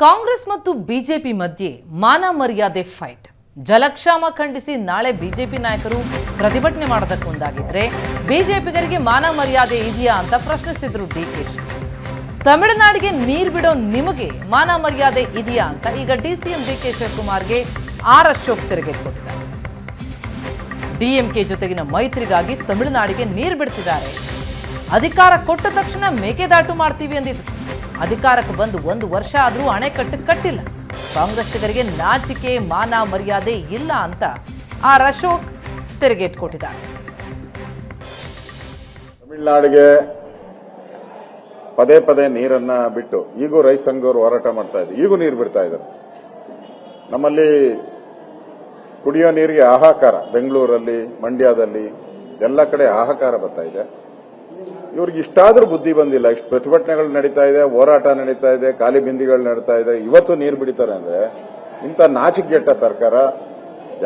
ಕಾಂಗ್ರೆಸ್ ಮತ್ತು ಬಿಜೆಪಿ ಮಧ್ಯೆ ಮಾನ ಮರ್ಯಾದೆ ಫೈಟ್ ಜಲಕ್ಷಾಮ ಖಂಡಿಸಿ ನಾಳೆ ಬಿಜೆಪಿ ನಾಯಕರು ಪ್ರತಿಭಟನೆ ಮಾಡೋದಕ್ಕೆ ಮುಂದಾಗಿದ್ರೆ ಬಿಜೆಪಿಗರಿಗೆ ಮಾನ ಮರ್ಯಾದೆ ಇದೆಯಾ ಅಂತ ಪ್ರಶ್ನಿಸಿದ್ರು ಡಿಕೆಶಿ ತಮಿಳುನಾಡಿಗೆ ನೀರು ಬಿಡೋ ನಿಮಗೆ ಮಾನ ಮರ್ಯಾದೆ ಇದೆಯಾ ಅಂತ ಈಗ ಡಿ ಸಿಎಂ ಡಿ ಕೆ. ಶಿವಕುಮಾರ್ಗೆ ಆರ್ ಅಶೋಕ್ ತೆರಿಗೆ ಕೊಟ್ಟಿದ್ದಾರೆ. ಡಿಎಂಕೆ ಜೊತೆಗಿನ ಮೈತ್ರಿಗಾಗಿ ತಮಿಳುನಾಡಿಗೆ ನೀರು ಬಿಡ್ತಿದ್ದಾರೆ. ಅಧಿಕಾರ ಕೊಟ್ಟ ತಕ್ಷಣ ಮೇಕೆದಾಟು ಮಾಡ್ತೀವಿ ಅಂದಿದ್ರು. ಅಧಿಕಾರಕ್ಕೆ ಬಂದು ಒಂದು ವರ್ಷ ಆದರೂ ಅಣೆಕಟ್ಟು ಕಟ್ಟಿಲ್ಲ. ಕಾಂಗ್ರೆಸ್ಸಿಗರಿಗೆ ನಾಚಿಕೆ, ಮಾನ ಮರ್ಯಾದೆ ಇಲ್ಲ ಅಂತ ಆ ಅಶೋಕ್ ತಿರುಗೇಟ್ ಕೊಟ್ಟಿದ್ದಾರೆ ತಮಿಳ್ನಾಡಿಗೆ ಪದೇ ಪದೇ ನೀರನ್ನ ಬಿಟ್ಟು ಈಗೂ ರೈತ ಸಂಘವರು ಹೋರಾಟ ಮಾಡ್ತಾ ಇದ್ರು ಈಗೂ ನೀರು ಬಿಡ್ತಾ ಇದ್ದಾರೆ. ನಮ್ಮಲ್ಲಿ ಕುಡಿಯೋ ನೀರಿಗೆ ಹಾಹಾಕಾರ, ಬೆಂಗಳೂರಲ್ಲಿ, ಮಂಡ್ಯದಲ್ಲಿ, ಎಲ್ಲ ಕಡೆ ಹಾಹಾಕಾರ ಬರ್ತಾ ಇದೆ. ಇವ್ರಿಗೆ ಇಷ್ಟಾದ್ರೂ ಬುದ್ಧಿ ಬಂದಿಲ್ಲ. ಇಷ್ಟು ಪ್ರತಿಭಟನೆಗಳು ನಡೀತಾ ಇದೆ, ಹೋರಾಟ ನಡೀತಾ ಇದೆ, ಖಾಲಿ ಬಿಂದಿಗಳು ನಡೀತಾ ಇದೆ. ಇವತ್ತು ನೀರು ಬಿಡಿತಾರೆ ಅಂದ್ರೆ ಇಂಥ ನಾಚಿಕೆಗೆಟ್ಟ ಸರ್ಕಾರ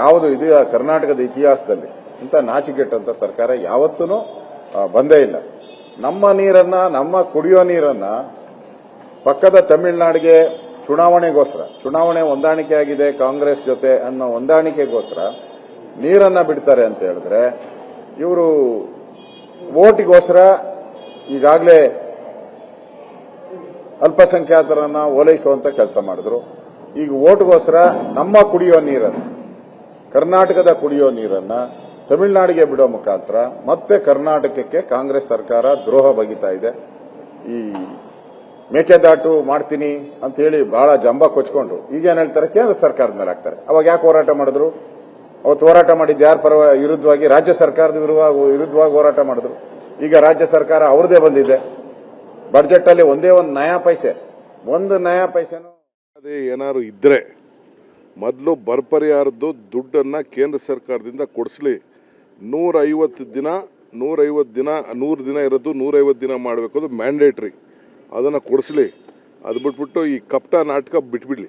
ಯಾವುದು ಇದು ಕರ್ನಾಟಕದ ಇತಿಹಾಸದಲ್ಲಿ ಇಂಥ ನಾಚಿಕೆಟ್ಟಂತ ಸರ್ಕಾರ ಯಾವತ್ತೂ ಬಂದೇ ಇಲ್ಲ. ನಮ್ಮ ನೀರನ್ನ, ನಮ್ಮ ಕುಡಿಯೋ ನೀರನ್ನ ಪಕ್ಕದ ತಮಿಳುನಾಡಿಗೆ ಚುನಾವಣೆಗೋಸ್ಕರ, ಚುನಾವಣೆ ಹೊಂದಾಣಿಕೆ ಆಗಿದೆ ಕಾಂಗ್ರೆಸ್ ಜೊತೆ ಅನ್ನೋ ಹೊಂದಾಣಿಕೆಗೋಸ್ಕರ ನೀರನ್ನ ಬಿಡ್ತಾರೆ ಅಂತ ಹೇಳಿದ್ರೆ ಇವರು ಓಟಿಗೋಸ್ಕರ ಈಗಾಗಲೇ ಅಲ್ಪಸಂಖ್ಯಾತರನ್ನ ಓಲೈಸುವಂತ ಕೆಲಸ ಮಾಡಿದ್ರು. ಈಗ ಓಟ್ಗೋಸ್ಕರ ನಮ್ಮ ಕುಡಿಯೋ ನೀರನ್ನು, ಕರ್ನಾಟಕದ ಕುಡಿಯೋ ನೀರನ್ನ ತಮಿಳುನಾಡಿಗೆ ಬಿಡೋ ಮುಖಾಂತರ ಮತ್ತೆ ಕರ್ನಾಟಕಕ್ಕೆ ಕಾಂಗ್ರೆಸ್ ಸರ್ಕಾರ ದ್ರೋಹ ಬಗಿತಾ ಇದೆ. ಈ ಮೇಕೆದಾಟು ಮಾಡ್ತೀನಿ ಅಂತ ಹೇಳಿ ಬಹಳ ಜಂಬ ಕೊಚ್ಕೊಂಡು ಈಗೇನು ಹೇಳ್ತಾರೆ, ಕೇಂದ್ರ ಸರ್ಕಾರದ ಮೇಲೆ ಹಾಕ್ತಾರೆ. ಅವಾಗ ಯಾಕೆ ಹೋರಾಟ ಮಾಡಿದ್ರು? ಅವತ್ತು ಹೋರಾಟ ಮಾಡಿದ್ದು ಯಾರ ಪರ ವಿರುದ್ಧವಾಗಿ ರಾಜ್ಯ ಸರ್ಕಾರದ ವಿರುದ್ಧ ವಿರುದ್ಧವಾಗಿ ಹೋರಾಟ ಮಾಡಿದ್ರು. ಈಗ ರಾಜ್ಯ ಸರ್ಕಾರ ಅವ್ರದೇ ಬಂದಿದೆ. ಬಡ್ಜೆಟ್ ಅಲ್ಲಿ ಒಂದೇ ಒಂದು ನಯಾ ಪೈಸೆ. ಒಂದು ನಯಾ ಪೈಸೆನೂ ಅದೇ ಏನಾದ್ರು ಇದ್ರೆ ಮೊದಲು ಬರ ದುಡ್ಡನ್ನ ದುಡ್ಡನ್ನು ಕೇಂದ್ರ ಸರ್ಕಾರದಿಂದ ಕೊಡಿಸ್ಲಿ. ನೂರೈವತ್ತು ದಿನ ನೂರೈವತ್ತು ದಿನ, ನೂರು ದಿನ ಇರೋದು ನೂರೈವತ್ತು ದಿನ ಮಾಡಬೇಕು ಅದು ಮ್ಯಾಂಡೇಟ್ರಿ ಅದನ್ನು ಕೊಡಿಸ್ಲಿ. ಅದು ಬಿಟ್ಬಿಟ್ಟು ಈ ಕಪ್ಟ ನಾಟಕ ಬಿಟ್ಬಿಡ್ಲಿ.